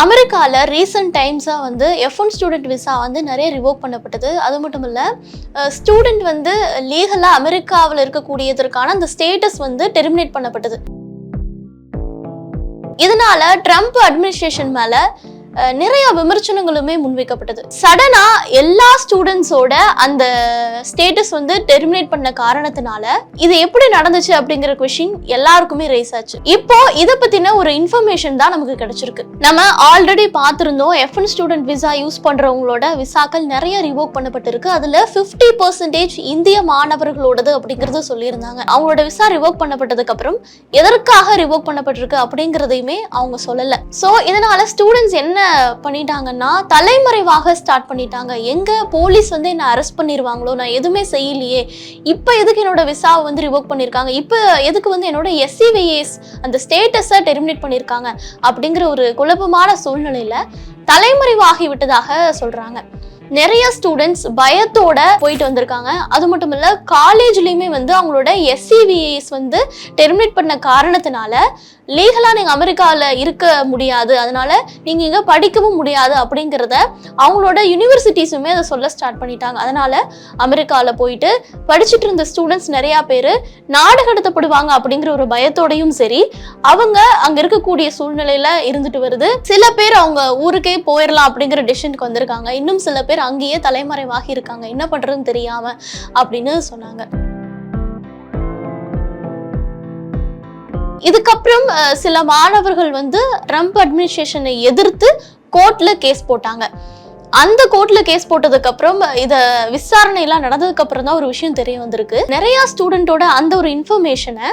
அமெரிக்காவில் ரீசெண்ட் டைம்ஸாக வந்து F one student visa வந்து நிறைய ரிவோக் பண்ணப்பட்டது. அது மட்டும் இல்லை ஸ்டூடெண்ட் வந்து லீகலாக அமெரிக்காவில் இருக்கக்கூடியதற்கான அந்த ஸ்டேட்டஸ் வந்து டெர்மினேட் பண்ணப்பட்டது. இதனால ட்ரம்ப் அட்மினிஸ்ட்ரேஷன் மேலே நிறைய விமர்சனங்களுமே முன்வைக்கப்பட்டது. சடனா எல்லா ஸ்டூடெண்ட்ஸோட அந்த ஸ்டேட்டஸ் வந்து டெர்மினேட் பண்ண காரணத்தினால இது எப்படி நடந்துச்சு அப்படிங்கிற கொஷின் எல்லாருக்குமே ரைஸ் ஆச்சு. இப்போ இதை பத்தின ஒரு இன்ஃபர்மேஷன் தான் நமக்கு கிடைச்சிருக்கு. நம்ம ஆல்ரெடி பார்த்திருந்தோம் F one student visa use பண்றவங்களோட விசாக்கள் நிறைய ரிவோக் பண்ணப்பட்டிருக்கு. அதுல 50% பர்சன்டேஜ் இந்திய மாணவர்களோடது அப்படிங்கறது சொல்லியிருந்தாங்க. அவங்களோட விசா ரிவோக் பண்ணப்பட்டதுக்கு அப்புறம் எதற்காக ரிவோக் பண்ணப்பட்டிருக்கு அப்படிங்கிறதையுமே அவங்க சொல்லல. சோ இதனால ஸ்டூடெண்ட்ஸ் என்ன பண்ணிட்டாங்கன்னா தலைமறைவாக ஸ்டார்ட் பண்ணிட்டாங்க. எங்க போலீஸ் வந்து என்னை அரெஸ்ட் பண்ணிடுவாங்களோ நான் எதுவுமே செய்யலையே. இப்போ எதுக்கு என்னோட விசாவை வந்து ரிவோக் பண்ணியிருக்காங்க இப்போ எதுக்கு வந்து என்னோட எஸ்சிவிஎஸ் அந்த ஸ்டேட்டஸை டெர்மினேட் பண்ணியிருக்காங்க அப்படிங்கிற ஒரு குழப்பமான சூழ்நிலையில தலைமறைவாகி விட்டதாக சொல்றாங்க. நிறைய ஸ்டூடெண்ட்ஸ் பயத்தோட போயிட்டு வந்திருக்காங்க. அது மட்டும் இல்லை காலேஜ்லேயுமே வந்து அவங்களோட எஸ்சிவிஎஸ் வந்து டெர்மினேட் பண்ண காரணத்தினால லீகலாக நீங்கள் அமெரிக்காவில் இருக்க முடியாது. அதனால நீங்கள் இங்கே படிக்கவும் முடியாது அப்படிங்கிறத அவங்களோட யூனிவர்சிட்டிஸுமே அதை சொல்ல ஸ்டார்ட் பண்ணிட்டாங்க. அதனால அமெரிக்காவில் போயிட்டு படிச்சுட்டு இருந்த ஸ்டூடெண்ட்ஸ் நிறையா பேர் நாடு கடத்தப்படுவாங்க அப்படிங்கிற ஒரு பயத்தோடையும் சரி அவங்க அங்கே இருக்கக்கூடிய சூழ்நிலையில் இருந்துட்டு வருது. சில பேர் அவங்க ஊருக்கே போயிடலாம் அப்படிங்கிற டெசிஷனுக்கு வந்திருக்காங்க. இன்னும் சில பேர் அங்கேயே தலைமறைவாகி இருக்காங்க. என்ன பண்ணுறதுன்னு தெரியாமல் அப்படின்னு சொன்னாங்க. இதுக்கப்புறம் சில மாணவர்கள் வந்து ட்ரம்ப் அட்மினிஸ்ட்ரேஷனை எதிர்த்து கோர்ட்ல கேஸ் போட்டாங்க. அந்த கோர்ட்ல கேஸ் போட்டதுக்கு அப்புறம் இத விசாரணை எல்லாம் நடந்ததுக்கு அப்புறம் தான் ஒரு விஷயம் தெரிய வந்திருக்கு. நிறைய ஸ்டூடெண்டோட அந்த ஒரு இன்ஃபர்மேஷனை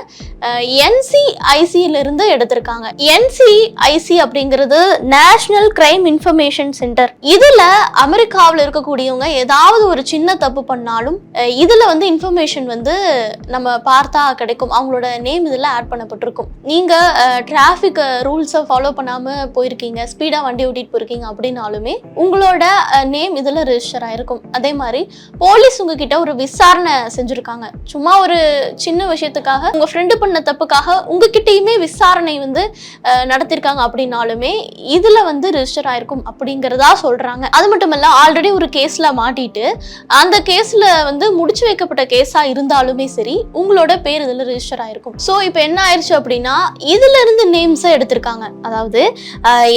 என்சிஐசியில இருந்து எடுத்திருக்காங்க. என்சிஐசி அப்படிங்கிறது நேஷனல் கிரைம் இன்ஃபர்மேஷன் சென்டர் இதுல அமெரிக்காவில் இருக்கக்கூடியவங்க ஏதாவது ஒரு சின்ன தப்பு பண்ணாலும் இதுல வந்து இன்ஃபர்மேஷன் வந்து நம்ம பார்த்தா கிடைக்கும். அவங்களோட நேம் இதுல ஆட் பண்ணப்பட்டிருக்கும். நீங்க டிராஃபிக் ரூல்ஸை ஃபாலோ பண்ணாம போயிருக்கீங்க ஸ்பீடா வண்டி ஓட்டிட்டு போயிருக்கீங்க அப்படின்னாலுமே உங்களோட நேம் இதில் ரிஜிஸ்டர் ஆயிருக்கும். அதே மாதிரி போலீஸ் உங்ககிட்ட ஒரு விசாரணை செஞ்சுருக்காங்க. சும்மா ஒரு சின்ன விஷயத்துக்காக உங்கள் ஃப்ரெண்டு பண்ண தப்புக்காக உங்ககிட்டயுமே விசாரணை வந்து நடத்திருக்காங்க அப்படின்னாலுமே இதில் வந்து ரிஜிஸ்டர் ஆயிருக்கும் அப்படிங்கிறதா சொல்கிறாங்க அது மட்டும் இல்லை ஆல்ரெடி ஒரு கேஸில் மாட்டிட்டு அந்த கேஸில் வந்து முடிச்சு வைக்கப்பட்ட கேஸாக இருந்தாலுமே சரி உங்களோட பேர் இதில் ரிஜிஸ்டர் ஆயிருக்கும். ஸோ இப்போ என்ன ஆயிடுச்சு அப்படின்னா இதிலிருந்து நேம்ஸை எடுத்திருக்காங்க. அதாவது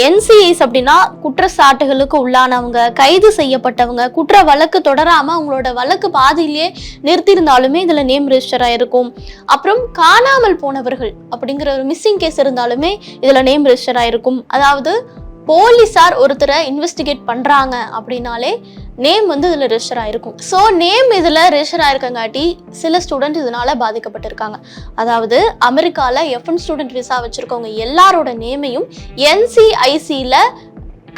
என்சிஐஸ் அப்படின்னா குற்றச்சாட்டுகளுக்கு உள்ளானவங்க கைது செய்யப்பட்டவங்க குற்ற வழக்கு தொடராம அவங்களோட வழக்கு பாதியிலேயே நிறுத்தியிருந்தாலுமே இதுல நேம் ரெஜிஸ்டர் ஆயிருக்கும். அப்புறம் காணாமல் போனவர்கள் அப்படிங்கிற ஒரு மிஸ்ஸிங் கேஸ் இருந்தாலுமே இதுல நேம் ரெஜிஸ்டர் ஆயிருக்கும். அதாவது போலீஸார் ஒருத்தரை இன்வெஸ்டிகேட் பண்றாங்க அப்படின்னாலே நேம் வந்து இதில் ரெஜிஸ்டர் ஆயிருக்கும். ஸோ நேம் இதில் ரெஜிஸ்டர் ஆயிருக்கங்காட்டி சில ஸ்டூடெண்ட் இதனால பாதிக்கப்பட்டிருக்காங்க. அதாவது அமெரிக்காவில் எஃப்என் ஸ்டூடெண்ட் விசா வச்சிருக்கவங்க எல்லாரோட நேமையும் என்சிஐசியில்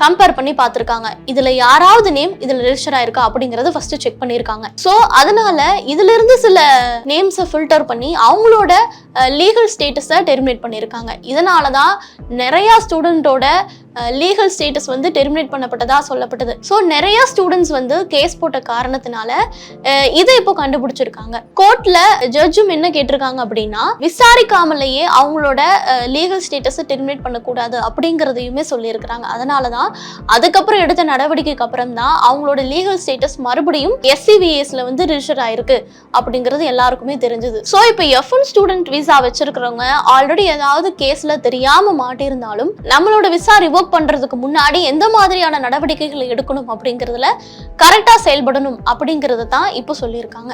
கம்பேர் பண்ணி பார்த்துருக்காங்க. இதில் யாராவது நேம் இதில் ரெஜிஸ்டர் ஆயிருக்கா அப்படிங்கறத ஃபர்ஸ்ட் செக் பண்ணியிருக்காங்க. ஸோ அதனால இதுல இருந்து சில நேம்ஸை ஃபில்டர் பண்ணி அவங்களோட லீகல் ஸ்டேட்டஸை டெர்மினேட் பண்ணியிருக்காங்க. இதனால தான் நிறையா ஸ்டூடெண்ட்டோட லீகல் ஸ்டேட்டஸ் வந்து டெர்மினேட் பண்ணப்பட்டதாக சொல்லப்பட்டது. ஸோ நிறைய ஸ்டூடெண்ட்ஸ் வந்து கேஸ் போட்ட காரணத்தினால இதை இப்போ கண்டுபிடிச்சிருக்காங்க. கோர்ட்ல ஜட்ஜும் என்ன கேட்டிருக்காங்க அப்படின்னா விசாரிக்காமலேயே அவங்களோட லீகல் ஸ்டேட்டஸை டெர்மினேட் பண்ணக்கூடாது அப்படிங்கிறதையுமே சொல்லியிருக்கிறாங்க. அதனால தான் அதுக்கப்புறம் எடுத்த நடவடிக்கைக்கு அப்புறம் தான் அவங்களோட லீகல் ஸ்டேட்டஸ் மறுபடியும் எஸ்சிவிஎஸ்ல வந்து ரிஜிஸ்டர் ஆயிருக்கு அப்படிங்கிறது எல்லாருக்குமே தெரிஞ்சது. ஸோ இப்போ எஃப்என் ஸ்டூடெண்ட் விசா வச்சிருக்கிறவங்க ஆல்ரெடி ஏதாவது கேஸ்ல தெரியாம மாட்டியிருந்தாலும் நம்மளோட விசா ரிவோக் பண்றதுக்கு முன்னாடி எந்த மாதிரியான நடவடிக்கைகளை எடுக்கணும் அப்படிங்கிறதுல கரெக்டா செயல்படணும் அப்படிங்கிறது தான் இப்போ சொல்லியிருக்காங்க.